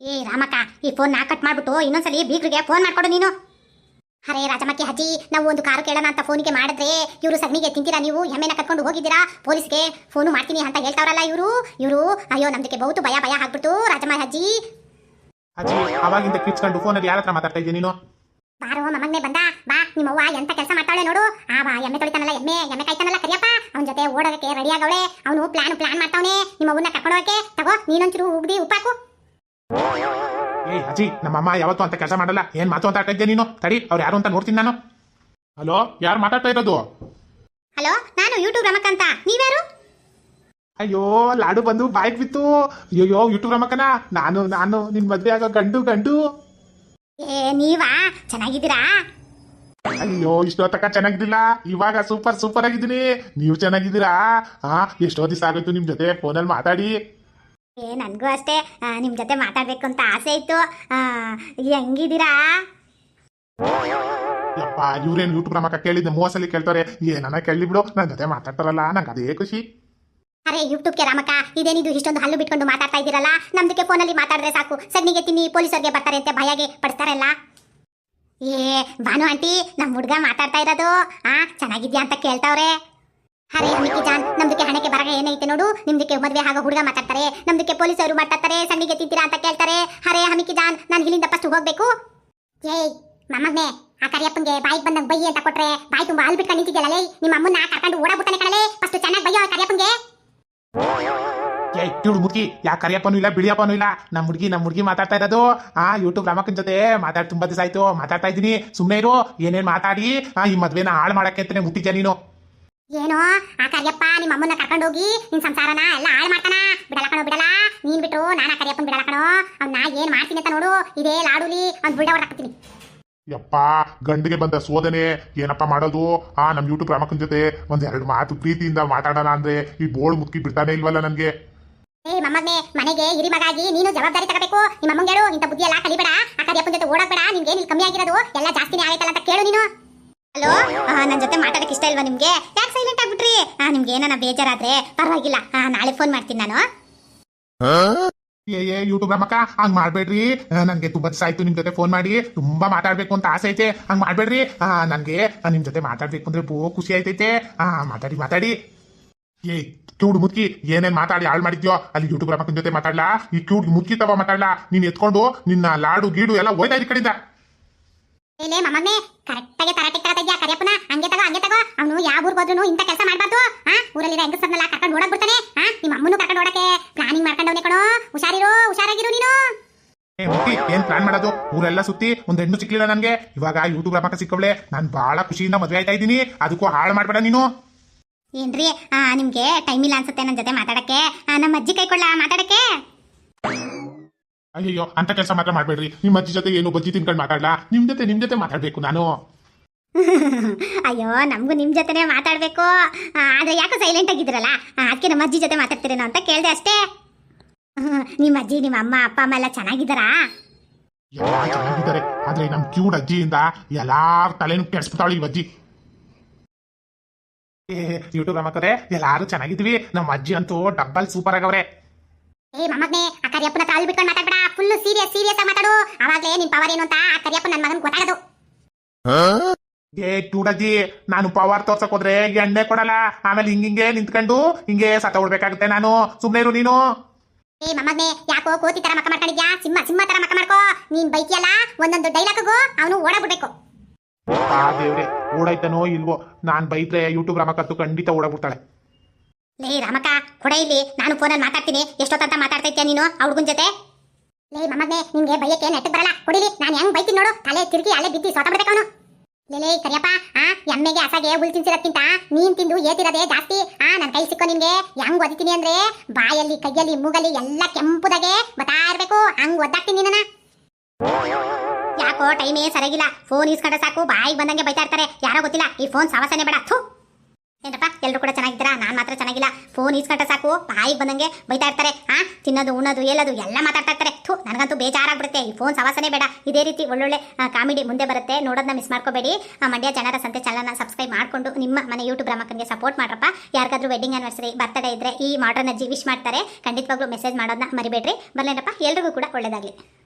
ಏ ರಾಮಕ್ಕ ಈ ಫೋನ್ ನಾ ಕಟ್ ಮಾಡ್ಬಿಟ್ಟು ಇನ್ನೊಂದ್ಸಲಿ ಬೀಗ್ರಿಗೆ ಫೋನ್ ಮಾಡ್ಕೊಡು ನೀನು. ಅರೇ ರಾಜಮಕ್ಕಿ ಅಜ್ಜಿ ನಾವು ಒಂದು ಕಾರು ಕೇಳೋಣ ಅಂತ ಫೋನಿಗೆ ಮಾಡಿದ್ರೆ ಇವರು ಸಗಣಿಗೆ ತಿಂತೀರಾ ನೀವು? ಎಮ್ಮೆನ ಕಟ್ಕೊಂಡು ಹೋಗಿದ್ದೀರಾ? ಪೊಲೀಸ್ಗೆ ಫೋನು ಮಾಡ್ತೀನಿ ಅಂತ ಹೇಳ್ತಾವ್ರಲ್ಲ ಇವರು. ಇವರು ಅಯ್ಯೋ ನಮ್ದಕ್ಕೆ ಬಹುತು ಭಯ ಭಯ ಆಗ್ಬಿಡ್ತು. ರಾಜಮ ಅಜ್ಜಿ. ಅಜ್ಜಿ ಅವಾಗಿಂದ ಕಿಚ್ಕೊಂಡು ಫೋನಲ್ಲಿ ಯಾರ ಹತ್ರ ಮಾತಾಡ್ತಾ ಇದ್ದೀನಿ ನೀನು? ಬಾರೋ ಮಮ್ಮಗ್ನೆ ಬಂದ. ಬಾ ನಿಮ್ಮವ್ವ ಎಂತ ಕೆಲಸ ಮಾಡ್ತಾಳೆ ನೋಡು. ಆ ಬಾ ಎಮ್ಮೆ ತೊಳಿತಾನಲ್ಲ ಎಮ್ಮೆ. ಎಮ್ಮೆ ಕಾಯ್ತಾನಲ್ಲ ಕರಿಯಪ್ಪ. ಅವನ ಜೊತೆ ಓಡೋದಕ್ಕೆ ರೆಡಿ ಆಗವಳೆ. ಅವನು ಪ್ಲಾನ್ ಪ್ಲಾನ್ ಮಾಡ್ತಾವನೆ. ನಿಮ್ಮವ್ವನ್ನ ಕರ್ಕೊಂಡು ಹೋಗಕ್ಕೆ. ತಗೋ ನೀನೊಂಚೂರು ಉಗ್ದಿ ಉಪ್ಪಾಕು. ಏ ಅಜ್ಜಿ ನಮ್ಮಮ್ಮ ಯಾವತ್ತು ಅಂತ ಕೆಲಸ ಮಾಡಲ್ಲ. ಏನ್ ಮಾತು ಅಂತ ಆಡ್ತಾ ಇದ್ದೆ ನೀನು? ತಡಿ ಅವ್ರು ಯಾರು ಅಂತ ನೋಡ್ತೀನಿ ನಾನು. ಹಲೋ ಯಾರು ಮಾತಾಡ್ತಾ ಇರೋದು? ಹಲೋ ನಾನು ಯೂಟ್ಯೂಬ್ ರಮಕಂತ ಅಂತ. ನೀವ್ಯಾರು? ಅಯ್ಯೋ ಲಾಡು ಬಂದು ಬಾಯ್ ಬಿತ್ತು. ಅಯ್ಯೋ ಯೂಟ್ಯೂಬ್ ರಮಕನ ನಾನು ನಾನು ನಿನ್ ಮದ್ವೆ ಆಗೋ ಗಂಡು ಗಂಡು. ಏ ನೀವಾ? ಚೆನ್ನಾಗಿದ್ದೀರಾ? ಅಯ್ಯೋ ಇಷ್ಟೋ ತಕ ಚೆನ್ನಾಗಿದ್ದಿಲ್ಲ. ಇವಾಗ ಸೂಪರ್ ಸೂಪರ್ ಆಗಿದ್ದೀನಿ. ನೀವು ಚೆನ್ನಾಗಿದ್ದೀರಾ? ಹಾ ಎಷ್ಟೋ ದಿವಸ ಆಗೋಯ್ತು ನಿಮ್ ಜೊತೆ ಫೋನಲ್ಲಿ ಮಾತಾಡಿ. ಏ ನನಗೂ ಅಷ್ಟೇ. ನಿಮ್ಮ ನಿಮ್ ಜೊತೆ ಮಾತಾಡ್ಬೇಕು ಅಂತ ಆಸೆ ಇತ್ತು. ಹೆಂಗಿದ್ದೀರಾ? ಯಪ್ಪ ಇವ್ರೇನು ಯೂಟ್ಯೂಬ್ ರಮಕ ಕೇಳಿದ್ದೆ ಮೂವಸಲಿ ಕೇಳ್ತಾರೆ ಏನನ್ನ ಕೇಳಿ ಬಿಡು ನನ್ನ ಜೊತೆ ಮಾತಾಡ್ತಾರಲ್ಲ ನಂಗೆ ಅದೇ ಖುಷಿ. ಅರೆ ಯೂಟ್ಯೂಬ್ಗೆ ರಾಮಕ್ಕ ಇದೇನಿದು ಇಷ್ಟೊಂದು ಹಲ್ಲು ಬಿಟ್ಕೊಂಡು ಮಾತಾಡ್ತಾ ಇದ್ದೀರಲ್ಲ? ನಮ್ದಕ್ಕೆ ಫೋನಲ್ಲಿ ಮಾತಾಡಿದ್ರೆ ಸಾಕು. ಸಗ್ನಿಗೆ ತಿನ್ನಿ ಪೊಲೀಸರಿಗೆ ಬರ್ತಾರೆ ಅಂತ ಭಯಗೆ ಪಡಿಸ್ತಾರಲ್ಲ? ಏ ಭಾನು ಆಂಟಿ ನಮ್ಮ ಹುಡುಗ ಮಾತಾಡ್ತಾ ಇರೋದು. ಆ ಚೆನ್ನಾಗಿದ್ಯಾ ಅಂತ ಕೇಳ್ತಾವ್ರೆ. ಅರೆ ಮಿಕ್ಕಿ ಜಾನ್ ಬರಗ ಏನೈತೆ ನೋಡು, ನಿಮ್ದಕ್ಕೆ ಮದುವೆ ಹಾಗೆ ಹುಡುಗ ಮಾತಾಡ್ತಾರೆ, ನಮ್ದಕ್ಕೆ ಪೊಲೀಸರು ಮಾತಾಡ್ತಾರೆ ಸಣ್ಣಿಗೆ ತಿಂತೀರಾ ಅಂತ ಕೇಳ್ತಾರೆ. ಹರೇ ಹಮಿಕಿ ಜಾನ್, ನಾನು ಇಲ್ಲಿಂದ ಫಸ್ಟ್ ಹೋಗ್ಬೇಕು. ಏಯ್, ಮಮ್ಮಗ್ನೆ, ಆ ಕರಿಯಪ್ಪಂಗೆ ಬಾಯಿಗೆ ಬಂದಂಗೆ ಬೈಯಿ ಅಂತ ಕೊಟ್ರೆ ಬಾಯಿ ತುಂಬಾ ಹಾಲು ಬಿಟ್ಕೊಂಡು ನಿಂತಿದ್ಯಲ್ಲ, ಲೇ, ನಿಮ್ಮ ಅಮ್ಮನ್ನ ಕರ್ಕೊಂಡು ಓಡಾಬಿಡ್ತಾನೆ ಕಣಲೇ ಫಸ್ಟ್ ಚೆನ್ನಾಗಿ ಬೈಯೋ ಕರಿಯಪ್ಪಂಗೆ ಏಯ್, ಇವಳು ಮುದುಕಿ ಯಾ ಕರಿಯಪ್ಪನೂ ಇಲ್ಲ, ಬಿಳಿಯಪ್ಪನೂ ಇಲ್ಲ. ನಮ್ಮ ಹುಡುಗಿ ನಮ್ಮ ಹುಡುಗಿ ಮಾತಾಡ್ತಾ ಇರೋದು. ಆ ಯೂಟ್ಯೂಬ್ ರಾಮಕ್ಕನ ಜೊತೆ ಮಾತಾಡಿ, ತುಂಬಾ ದಿವಸ ಆಯ್ತು. ಮಾತಾಡ್ತಾ ಇದ್ದೀನಿ. ಸುಮ್ಮನೆ ಇರು, ಏನೇನು ಮಾತಾಡಿ ಈ ಮದ್ವೆನ ಹಾಳು ಮಾಡಕ್ಕೆ ಅಂತಾನೆ ಮುಟ್ಟಿದ್ಯಾ ನೀನು? ಏನೋ ಆ ಕರಿಯಪ್ಪ ನಿಮ್ಮ ಅಮ್ಮನ್ನ ಕರ್ಕೊಂಡು ಹೋಗಿ ನಿನ್ ಸಂಸಾರನ ಎಲ್ಲ ಹಾಳು ಮಾಡ್ತಾನ. ಬಿಡಲ್ಲ ಕಣೋ ಬಿಡಲ್ಲ. ನೀನ್ ಬಿಟ್ಟು ನಾನು ಆ ಕರಿಯಪ್ಪನ್ ಬಿಡಲ್ಲ ಕಣೋ. ಅವ್ನ ಏನ್ ಮಾಡ್ತೀನಿ ಅಂತ ನೋಡು. ಇದೇ ಲಾಡುಲಿ ಅವ್ನ್ ಬುಡ ಹಾಕ್ತೀನಿ ಯಪ್ಪ ಗಂಡಿಗೆ ಬಂದ ಸೋದನೆ. ಏನಪ್ಪ ಮಾಡೋದು? ಆ ನಮ್ ಯೂಟ್ಯೂಬ್ ರಮಕನ್ ಜೊತೆ ಒಂದ್ ಎರಡು ಮಾತು ಪ್ರೀತಿಯಿಂದ ಮಾತಾಡೋಣ ಅಂದ್ರೆ ಈ ಬೋಳ್ ಮುಕ್ಕಿ ಬಿಡ್ತಾನೆ ಇಲ್ವಲ್ಲ ನನ್ಗೆ? ಏ ಮಮ್ಮಗ್ನೆ ಮನೆಗೆ ಹಿರಿ ಮಗಾಗಿ ನೀನು ಜವಾಬ್ದಾರಿ ತಗಬೇಕು. ನಿಮ್ಮ ಅಮ್ಮಂಗೆ ಹೇಳು ಇಂಥ ಬುದ್ಧಿ ಎಲ್ಲ ಕಲಿಬೇಡ. ಆ ಕರಿಯಪ್ಪನ ಜೊತೆ ಓಡಾಕ್ಬೇಡ ನಿಮ್ಗೆ ಇಲ್ಲಿ ಕಮ್ಮಿ ಆಗಿರೋದು? ಎಲ್ಲ ಜಾಸ್ತಿನೇ ಆಯ್ತಲ್ಲ ಅಂತ ಕೇಳು ನೀನು. ಹಲೋ? ನನ್ನ ಜೊತೆ ಮಾತಾಡಕ್ಕೆ ಇಷ್ಟ ಇಲ್ವಾ ನಿಮ್ಗೆ? ಯಾಕೆ ಸೈಲೆಂಟ್ ಆಗ್ಬಿಟ್ರಿ? ನಿಮ್ಗೆ ಏನಾನ ಬೇಜಾರಾದ್ರೆ ಪರವಾಗಿಲ್ಲ. ನಾಳೆ ಫೋನ್ ಮಾಡ್ತೀನಿ ನಾನು. ಏ ಏ ಯೂಟ್ಯೂಬ್ ಅಮ್ಮಕ್ಕ ಹಂಗ್ ಮಾಡ್ಬೇಡ್ರಿ. ನನಗೆ ತುಂಬಾ ದಿವಸ ಆಯ್ತು ನಿಮ್ ಜೊತೆ ಫೋನ್ ಮಾಡಿ. ತುಂಬಾ ಮಾತಾಡ್ಬೇಕು ಅಂತ ಆಸೆ ಐತೆ. ಹಂಗ್ ಮಾಡ್ಬೇಡ್ರಿ. ನನಗೆ ನಿಮ್ ಜೊತೆ ಮಾತಾಡ್ಬೇಕು ಅಂದ್ರೆ ಬೋ ಖುಷಿ ಆಯ್ತೈತೆ. ಮಾತಾಡಿ ಮಾತಾಡಿ. ಏ ಕ್ಯೂಡ್ ಮುದ್ಕಿ ಏನೇನ್ ಮಾತಾಡಿ ಹಾಳು ಮಾಡಿದ್ಯೋ? ಅಲ್ಲಿ ಯೂಟ್ಯೂಬ್ ರಮಕನ್ ಜೊತೆ ಮಾತಾಡ್ಲಾ? ಈ ಕ್ಯೂಡ್ ಮುದ್ಕಿ ತವ ಮಾತಾಡ್ಲಾ? ನೀನ್ ಎತ್ಕೊಂಡು ನಿನ್ನ ಲಾಡು ಗೀಡು ಎಲ್ಲ ಹೋಯ್ತಾ ಈ ಕಡೆಯಿಂದ. ಕರೆಕ್ಟಾಗಿ ತರಾಟೆ ಹೋದ್ರು ಇಂತ ಕೆಲಸ ಮಾಡಬಾರ್ದು ಆ? ಊರಲ್ಲಿರೋ ಹೆಂಗಸರ್ನೆಲ್ಲ ಕರ್ಕೊಂಡು ಓಡಕ್ ಬಿಡ್ತಾನೆ ಆ? ನಿಮ್ಮ ಅಮ್ಮನು ಕರ್ಕೊಂಡು ಓಡಕ್ಕೆ ಪ್ಲಾನಿಂಗ್ ಮಾಡ್ಕೊಂಡವನೇ ಕಣೋ. ಹುಷಾರಿರು ಹುಷಾರಾಗಿರು ನೀನು. ಏನ್ ಪ್ಲಾನ್ ಮಾಡೋದು? ಊರೆಲ್ಲ ಸುತ್ತಿ ಒಂದ್ ಹೆಣ್ಣು ಸಿಕ್ಲಿಲ್ಲ ನನ್ಗೆ. ಇವಾಗ ಯೂಟ್ಯೂಬ್ ರಮಕ ಸಿಕ್ಕವಳೆ. ನಾನ್ ಬಹಳ ಖುಷಿಯಿಂದ ಮದ್ವೆ ಆಯ್ತಾ ಇದೀನಿ ಅದಕ್ಕೂ ಹಾಳು ಮಾಡ್ಬೇಡ ನೀನು. ಏನ್ರಿ ನಿಮ್ಗೆ ಟೈಮ್ ಇಲ್ಲ ಅನ್ಸುತ್ತೆ ನನ್ನ ಜೊತೆ ಮಾತಾಡಕ್ಕೆ? ನಮ್ಮ ಅಜ್ಜಿ ಕೈಕೊಳ್ಳ ಮಾತಾಡಕ್ಕೆ? ಅಯ್ಯಯ್ಯೋ ಅಂತ ಕೆಲಸ ಮಾತ್ರ ಮಾಡ್ಬೇಡ್ರಿ. ನಿಮ್ಮ ಅಜ್ಜಿ ಜೊತೆ ಏನು ಬಜ್ಜಿ ತಿನ್ಕೊಂಡು ಮಾತಾಡ್ಲಾ? ನಿಮ್ ಜೊತೆ ನಿಮ್ ಜೊತೆ ಮಾತಾಡ್ಬೇಕು ನಾನು. ಅಯ್ಯೋ ನಮಗೂ ನಿಮ್ಮ ಜೊತೆನೇ ಮಾತಾಡಬೇಕು. ಆದರೆ ಯಾಕೋ ಸೈಲೆಂಟ್ ಆಗಿದ್ರಲ್ಲ ಅದಕ್ಕೆ ನಮ್ಮ ಅಜ್ಜಿ ಜೊತೆ ಮಾತಾಡ್ತೀರೇನೋ ಅಂತ ಕೇಳಿದೆ ಅಷ್ಟೇ. ನಿಮ್ಮ ಅಜ್ಜಿ ನಿಮ್ಮ ಅಮ್ಮ ಅಪ್ಪ ಅಮ್ಮ ಎಲ್ಲ ಚೆನ್ನಾಗಿದ್ದಾರಾ? ಎಲ್ಲ ಚೆನ್ನಾಗಿದ್ದಾರೆ. ಆದ್ರೆ ನಮ್ ಕ್ಯೂಡ್ ಅಜ್ಜಿಯಿಂದ ಎಲ್ಲಾರ್ ತಲೆನೂ ಕೆಡ್ಸ್ಬಿಟ್ಟಾಳು ಈ ಅಜ್ಜಿ. ಏ ಯೂಟ್ಯೂಬ್ ರಮಕರೆ ಎಲ್ಲಾರು ಚೆನ್ನಾಗಿದ್ವಿ ನಮ್ಮ ಅಜ್ಜಿ ಅಂತೂ ಡಬ್ಬಲ್ ಸೂಪರ್ ಆಗವ್ರೆ. ಏ ಮಮ್ಮಗ್ನೆ ಆ ಕರಿಯಪ್ಪನ ತಾಳು ಬಿಟ್ಕೊಂಡು ಮಾತಾಡ್ಬೇಡ. ಫುಲ್ ಸೀರಿಯಸ್ ಸೀರಿಯಸ್ ಆಗಿ ಮಾತಾಡು. ಅವಾಗಲೇ ನಿನ್ ಪವರ್ ಏನು ಅಂತ ಆ ಕರಿಯಪ್ಪ ನನ್ನ ಮಗನ್ ಗೊತ್ತಾಗೋದು. ಏ ಟೂಡಜಿ ಅಜ್ಜಿ ನಾನು ಪವರ್ ತೋರ್ಸಕ್ ಹೋದ್ರೆ ಎಣ್ಣೆ ಕೊಡಲ್ಲ. ಆಮೇಲೆ ಹಿಂಗಿಂಗೆ ನಿಂತ್ಕೊಂಡು ಹಿಂಗೆ ಸತ ಉಡ್ಬೇಕಾಗುತ್ತೆ ನಾನು. ಸುಮ್ಮನೆ ಇರು ನೀನು. ಏ ಮಮ್ಮಗ್ನೆ ಯಾಕೋ ಕೋತಿ ತರ ಮಕ್ಕ ಮಾಡ್ಕೊಂಡಿದ್ಯಾ? ಸಿಂಹ ಸಿಂಹ ತರ ಮಕ್ಕ ಮಾಡ್ಕೋ. ನೀನ್ ಬೈಕಿಯಲ್ಲ ಒಂದೊಂದು ಡೈಲಾಗ್ಗೂ ಅವನು ಓಡಬಿಡ್ಬೇಕು. ಆ ದೇವ್ರೆ ಓಡಾಯ್ತಾನೋ ಇಲ್ವೋ? ನಾನ್ ಬೈದ್ರೆ ಯೂಟ್ಯೂಬ್ ರಮಕತ್ತು ಖಂಡಿತ ಓಡಾಗ್ಬಿಡ್ತಾಳೆ ಲೇ ರಾಮಕ್ಕ ಕೊಡ ಇಲ್ಲಿ. ನಾನು ಫೋನಲ್ಲಿ ಮಾತಾಡ್ತೀನಿ. ಎಷ್ಟೊತ್ತಂತ ಮಾತಾಡ್ತಾ ನೀನು ಹುಡುಗನ ಜೊತೆ? ಲೇ ಮಮ್ಮಗ್ನೆ ನಿಮ್ಗೆ ಬೈಯಕ್ಕೆ ನೆಟ್ಟಗ್ ಬರಲ್ಲ. ಕೊಡಿಲಿ ನಾನು ಹೆಂಗ್ ಬೈತೀನಿ ನೋಡು. ತಲೆ ತಿರುಗಿ ಅಲ್ಲೇ ಬಿದ್ದಿ ಸೋತ ಬಿಡ್ಬೇಕು ಲೇ ಕರಿಯಪ್ಪ, ಆ, ಎಮ್ಮೆಗೆ ಹಸಾಗೆ ಹುಲ್ ತಿನ್ಸಿರೋದ್ಕಿಂತ ನೀನ್ ತಿಂದು ಏತಿರೋದೇ ಜಾಸ್ತಿ. ಆ, ನನ್ ಕೈ ಸಿಕ್ಕೋ ನಿನ್ಗೆ ಹೆಂಗ್ ಒದಿತೀನಿ ಅಂದ್ರೆ ಬಾಯಲ್ಲಿ, ಕೈಯಲ್ಲಿ, ಮೂಗಲ್ಲಿ ಎಲ್ಲ ಕೆಂಪುದಾಗೆ ಬತಾ ಇರ್ಬೇಕು ಹಂಗ್ ಒದ್ದಾಕ್ತೀನಿ ನನ್ನ ಯಾಕೋ ಟೈಮೇ ಸರಿಯಾಗಿಲ್ಲ. ಫೋನ್ ಇಸ್ಕೊಂಡ್ರೆ ಸಾಕು. ಬಾಯಿಗೆ ಬಂದಂಗೆ ಬೈತಾ ಇರ್ತಾರೆ. ಯಾರೋ ಗೊತ್ತಿಲ್ಲ. ಈ ಫೋನ್ ಸಾವಸನೆ ಬೇಡ. ಥು. ಏನಪ್ಪ ಎಲ್ಲರೂ ಕೂಡ ಚೆನ್ನಾಗಿದ್ದೀರಾ? ನಾನು ಮಾತ್ರ ಚೆನ್ನಾಗಿಲ್ಲ. ಫೋನ್ ಈಸ್ಕೊಂಡ್ರೆ ಸಾಕು. ಬಾಯಿಗೆ ಬಂದಂಗೆ ಬೈತಾ ಇರ್ತಾರೆ. ಆ, ತಿನ್ನೋದು, ಉಣ್ಣೋದು ಹೇಳೋದು ಎಲ್ಲ ಮಾತಾಡ್ತಾ ಇರ್ತಾರೆ. ಥೂ, ನನಗಂತೂ ಬೇಜಾರಾಗ್ಬಿಡುತ್ತೆ. ಈ ಫೋನ್ ಸವಾಸನೆ ಬೇಡ. ಇದೇ ರೀತಿ ಒಳ್ಳೊಳ್ಳೆ ಕಾಮಿಡಿ ಮುಂದೆ ಬರುತ್ತೆ. ನೋಡೋದನ್ನ ಮಿಸ್ ಮಾಡ್ಕೋಬೇಡಿ. ಮಂಡ್ಯ ಜನರ ಸಂತೆ ಚಾನಲ್ನ ಸಬ್ಸ್ಕ್ರೈಬ್ ಮಾಡಿಕೊಂಡು ನಿಮ್ಮ ಮನೆ ಯೂಟ್ಯೂಬ್ ರಾಮಕ್ಕನಿಗೆ ಸಪೋರ್ಟ್ ಮಾಡ್ರಪ್ಪ. ಯಾರಿಗಾದ್ರೂ ವೆಡ್ಡಿಂಗ್ ಆನಿವರ್ಸರಿ ಬರ್ತಡೇ ಇದ್ರೆ ಈ ಮಾಡ್ರನ್ನ ಅಜ್ಜಿ ವಿಶ್ ಮಾಡ್ತಾರೆ. ಖಂಡಿತವಾಗ್ಲೂ ಮೆಸೇಜ್ ಮಾಡೋದನ್ನ ಮರಿಬೇಡ್ರಿ. ಬರ್ಲೇನಪ್ಪ? ಎಲ್ರಿಗೂ ಕೂಡ ಒಳ್ಳೇದಾಗಲಿ.